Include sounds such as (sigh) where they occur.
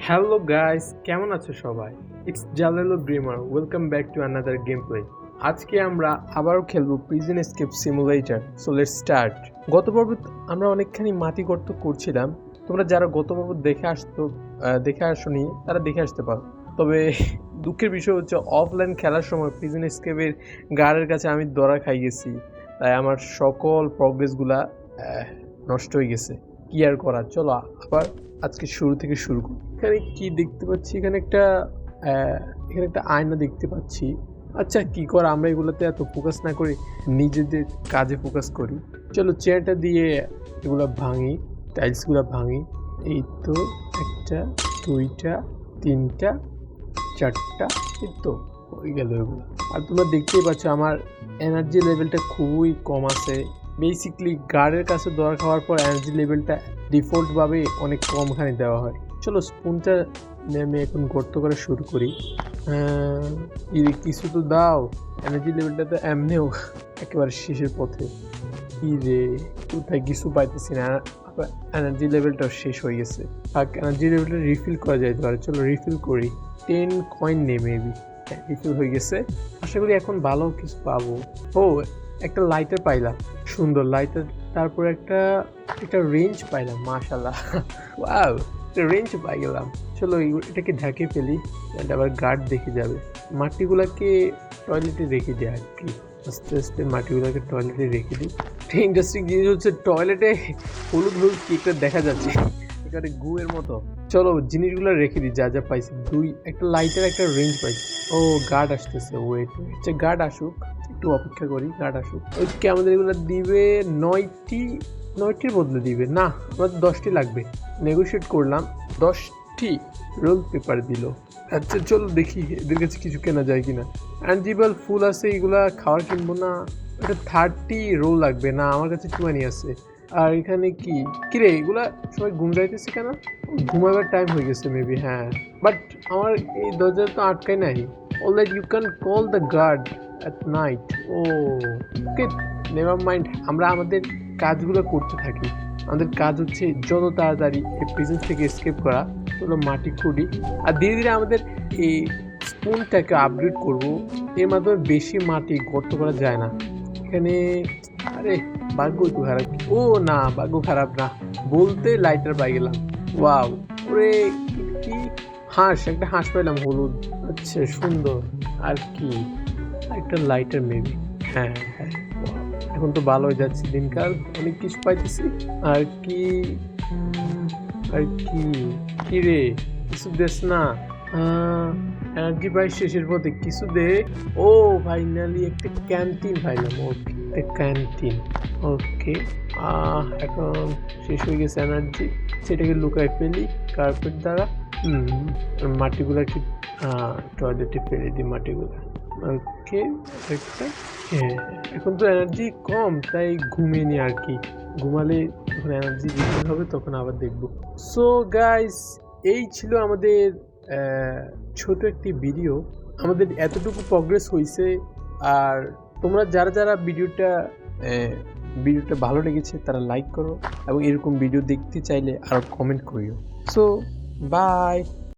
Hello guys কেমন আছো সবাই? It's Jalalo dreamer welcome back to another game play আজকে আমরা আবারও খেলব prison escape simulator so let's start গত পর্বে আমরা অনেকখানি মাটি গর্ত করছিলাম। তোমরা যারা গত পর্ব দেখে আসতো দেখে আসনি, তারা দেখে আসতে পারো। তবে (laughs) দুঃখের বিষয় হচ্ছে অফলাইন খেলার সময় প্রিজন এসকেপের গার্ডের কাছে আমি দরা খাই গেছি। তাই আমার সকল প্রগ্রেসগুলা নষ্ট হয়ে গেছে। কি আর করার? চলো আবার আজকে শুরু থেকে শুরু করি। এখানে কি দেখতে পাচ্ছি? এখানে একটা এখানে একটা আয়না দেখতে পাচ্ছি। আচ্ছা কি কর? আমরা এগুলোতে এত ফোকাস না করি নিজেদের কাজে ফোকাস করি। চলো চেয়ারটা দিয়ে এগুলো ভাঙি টাইলসগুলো ভাঙি। এই তো একটা, দুইটা, তিনটা, চারটা, এই তো হয়ে গেল এগুলো। আর তোমরা দেখতেই পাচ্ছ আমার এনার্জি লেভেলটা খুবই কম আছে। বেসিকলি গার্ডের কাছে দর খাওয়ার পর এনার্জি লেভেলটা ডিফল্টভাবে অনেক কমখানি দেওয়া হয়। চলো স্পুনটা নেমে এখন গর্ত করা শুরু করি। ইরে, কিছু তো দাও। এনার্জি লেভেলটা তো এমনিও একেবারে শেষের পথে। কি রে কোথায় কিছু পাইতেছি না। এনার্জি লেভেলটাও শেষ হয়ে গেছে। আর এনার্জি লেভেলটা রিফিল করা যাইতে পারে চলো রিফিল করি। টেন কয়েন নেই মেবি রিফিল হয়ে গেছে। আশা করি এখন ভালো কিছু পাবো। ও একটা লাইটার পাইলাম। সুন্দর লাইটার তারপর একটা একটা রেঞ্জ পাইলাম মাশাল্লাহ ওয়াও (laughs) রেঞ্জ পাই গেলাম। চলো এটাকে ঢাকে ফেলি আবার গার্ড দেখে যাবে। মাটিগুলোকে টয়লেটে রেখে দিই আর কি। আস্তে আস্তে মাটিগুলোকে টয়লেটে রেখে দিই। ইন্টারেস্টিং জিনিস হচ্ছে টয়লেটে হলুদ হলুদ কি দেখা যাচ্ছে। এখানে গুয়ের মতো। চলো জিনিসগুলো রেখে দিই, যা যা পাইছি। দুই, একটা লাইটের একটা রেঞ্জ পাইছি। ও গার্ড আসতেছে ওয়েট আচ্ছা গার্ড আসুক, একটু অপেক্ষা করি গার্ড আসুক। ওইকে আমাদের এগুলো দিবে? নয়টি, নয়টির বদলে দিবে। না, আমাদের দশটি লাগবে। নেগোশিয়েট করলাম, দশটি রোল পেপার দিল। আচ্ছা চলো দেখি এদের কাছে কিছু কেনা যায় কিনা। অ্যাঞ্জিবল ফুল আছে, এগুলা খাওয়ার কিনবো না। এটা থার্টি রোল লাগবে। না, আমার কাছে টুয়ানি আছে। আর এখানে কি? কিরে, এগুলা সবাই ঘুম যাইতেছে কেন? ঘুমাবার টাইম হয়ে গেছে মেবি হ্যাঁ। বাট আমার এই দরজা তো আটকাই নাই। Alright you can call the guard at night O okay never mind আমরা আমাদের কাজগুলো করতে থাকি। আমাদের কাজ হচ্ছে যত তাড়াতাড়ি এই প্রেজেন্স থেকে এসকেপ করা চলো মাটি খুঁড়ি আর ধীরে ধীরে আমাদের এই স্পুনটাকে আপগ্রেড করব। এর মাধ্যমে বেশি মাটি গর্ত করা যায় না। এখানে আরে, ভাগ্য একটু খারাপ। ও না, ভাগ্য খারাপ না। বলতে লাইটার পাই গেলাম। ওয়াও ওরে, কি হাঁস, একটা হাঁস পাইলাম, হলুদ। আচ্ছা সুন্দর। আর কি? একটা লাইটার মেবি হ্যাঁ হ্যাঁ এখন তো ভালো হয়ে যাচ্ছে দিনকাল, অনেক কিছু পাইতেছি। আর কি? আর কি? কি রে, কিছু দেশ না। এনার্জি প্রায় শেষের পথে? কিছু দে। ও ফাইনালি একটা ক্যান্টিন পাইলাম। ওকে একটা ক্যান্টিন ওকে এখন শেষ হয়ে গেছে এনার্জি সেটাকে লুকায় ফেলি কার্পেট দ্বারা। আর মাটিগুলোকে টয়লেটে ফেলে দিই মাটিগুলো। ওকে একটা হ্যাঁ এখন তো এনার্জি কম, তাই ঘুমিয়ে নি আর কি। ঘুমালে যখন এনার্জি বেশি হবে, তখন আবার দেখব। সো গাইস এই ছিল আমাদের ছোট একটি ভিডিও আমাদের এতটুকু প্রগ্রেস হয়েছে আর তোমরা যারা যারা ভিডিওটা ভিডিওটা ভালো লেগেছে, তারা লাইক করো এবং এরকম ভিডিও দেখতে চাইলে আরও কমেন্ট করিও। So by